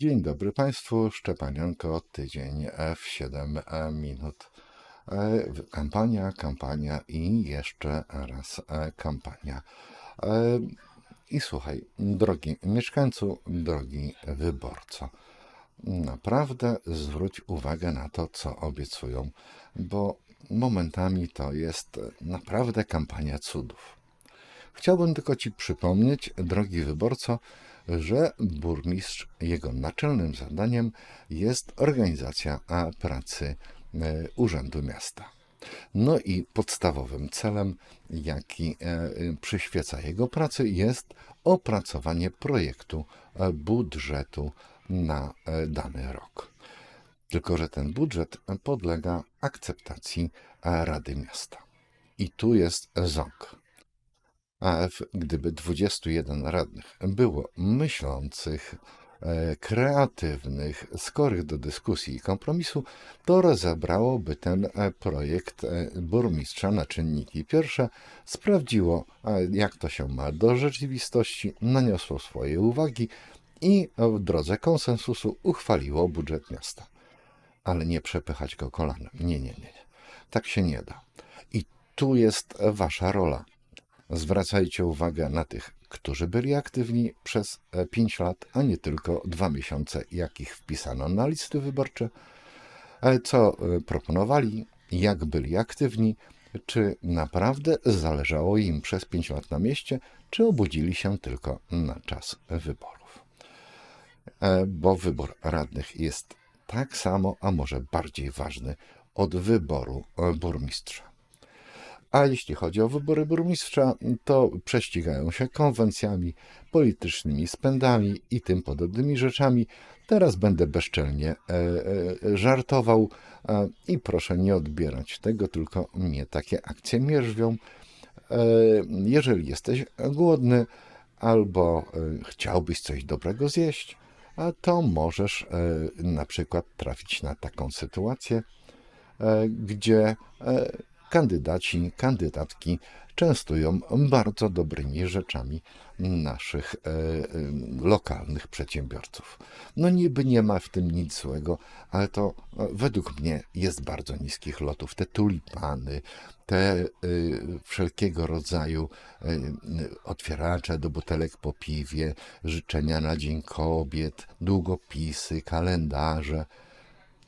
Dzień dobry Państwu, Szczepanianko, tydzień w 7 minut. E, Kampania, kampania i jeszcze raz e, kampania. E, I słuchaj, drogi mieszkańcu, drogi wyborco, naprawdę zwróć uwagę na to, co obiecują, bo momentami to jest naprawdę kampania cudów. Chciałbym tylko Ci przypomnieć, drogi wyborco, że burmistrz, jego naczelnym zadaniem jest organizacja pracy e, Urzędu Miasta. No i podstawowym celem, jaki e, przyświeca jego pracy, jest opracowanie projektu e, budżetu na dany rok. Tylko, że ten budżet podlega akceptacji Rady Miasta. I tu jest ząg. A w- gdyby 21 radnych było myślących, e, kreatywnych, skorych do dyskusji i kompromisu, to rozebrałoby ten e, projekt e, burmistrza na czynniki pierwsze, sprawdziło, jak to się ma do rzeczywistości, naniosło swoje uwagi i w drodze konsensusu uchwaliło budżet miasta. Ale nie przepychać go kolanem. Nie, nie, nie. Tak się nie da. I tu jest wasza rola Zwracajcie uwagę na tych, którzy byli aktywni przez 5 lat, a nie tylko 2 miesiące, jakich wpisano na listy wyborcze, e, co e, proponowali, jak byli aktywni, czy naprawdę zależało im przez 5 lat na mieście, czy obudzili się tylko na czas wyborów. E, Bo wybór radnych jest tak samo, a może bardziej ważny od wyboru e, burmistrza. A jeśli chodzi o wybory burmistrza, to prześcigają się konwencjami, politycznymi spędami i tym podobnymi rzeczami. Teraz będę bezczelnie e, e, żartował e, i proszę nie odbierać tego, tylko mnie takie akcje mierzwią. Jeżeli jesteś głodny albo chciałbyś coś dobrego zjeść, to możesz na przykład trafić na taką sytuację, gdzie kandydaci, kandydatki częstują bardzo dobrymi rzeczami naszych e, e, lokalnych przedsiębiorców. No niby nie ma w tym nic złego, ale to e, według mnie jest bardzo niskich lotów. Te tulipany, te wszelkiego rodzaju otwieracze do butelek po piwie, życzenia na Dzień Kobiet, długopisy, kalendarze.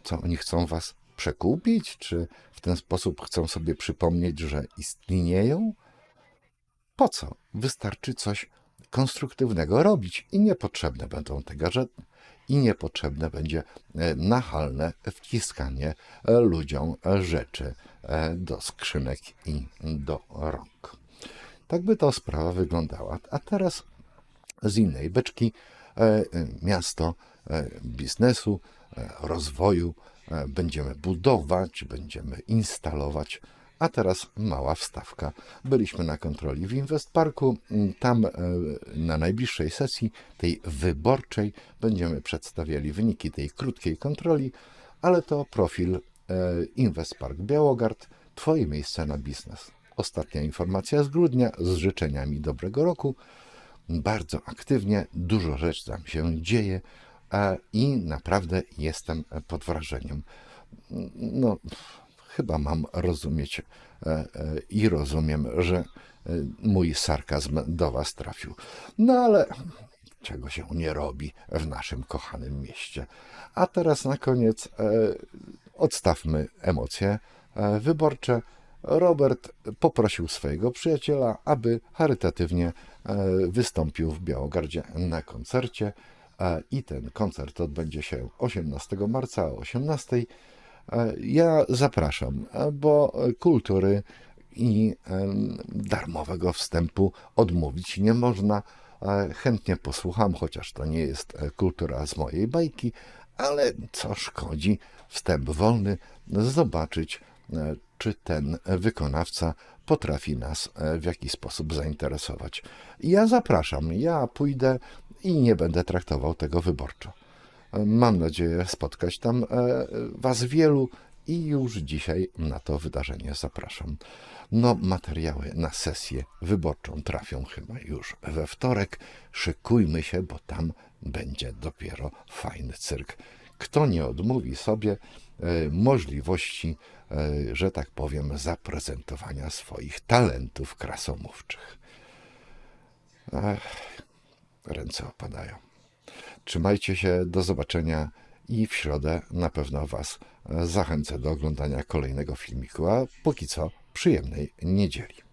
Co oni chcą was przekupić? Czy w ten sposób chcą sobie przypomnieć, że istnieją? Po co? Wystarczy coś konstruktywnego robić i niepotrzebne będą te gadżety i niepotrzebne będzie e, nachalne wciskanie e, ludziom rzeczy e, do skrzynek i do rąk. Tak by to sprawa wyglądała. A teraz z innej beczki miasto biznesu, rozwoju. E, Będziemy budować, będziemy instalować. A teraz mała wstawka. Byliśmy na kontroli w Investparku. Mm, Tam e, na najbliższej sesji, tej wyborczej, będziemy przedstawiali wyniki tej krótkiej kontroli, ale to profil e, Investpark Białogard, Twoje miejsce na biznes. Ostatnia informacja z grudnia z życzeniami dobrego roku bardzo aktywnie, dużo rzeczy tam się dzieje i naprawdę jestem pod wrażeniem. No, chyba mam rozumieć e, e, i rozumiem, że e, mój sarkazm do Was trafił. No ale czego się nie robi w naszym kochanym mieście. A teraz na koniec e, odstawmy emocje e, wyborcze. Robert poprosił swojego przyjaciela, aby charytatywnie e, wystąpił w Białogardzie na koncercie. I ten koncert odbędzie się 18 marca o 18. E, Ja zapraszam, bo kultury i darmowego wstępu odmówić nie można. Chętnie posłucham, chociaż to nie jest e, kultura z mojej bajki, ale co szkodzi, wstęp wolny, zobaczyć, e, czy ten wykonawca potrafi nas e, w jakiś sposób zainteresować. Ja zapraszam, ja pójdę i nie będę traktował tego wyborczo. Mam nadzieję spotkać tam e, Was wielu i już dzisiaj na to wydarzenie zapraszam. No, materiały na sesję wyborczą trafią chyba już we wtorek. Szykujmy się, bo tam będzie dopiero fajny cyrk. Kto nie odmówi sobie e, możliwości, e, że tak powiem, zaprezentowania swoich talentów krasomówczych. Ręce opadają. Trzymajcie się, do zobaczenia i w środę na pewno Was zachęcę do oglądania kolejnego filmiku, a póki co przyjemnej niedzieli.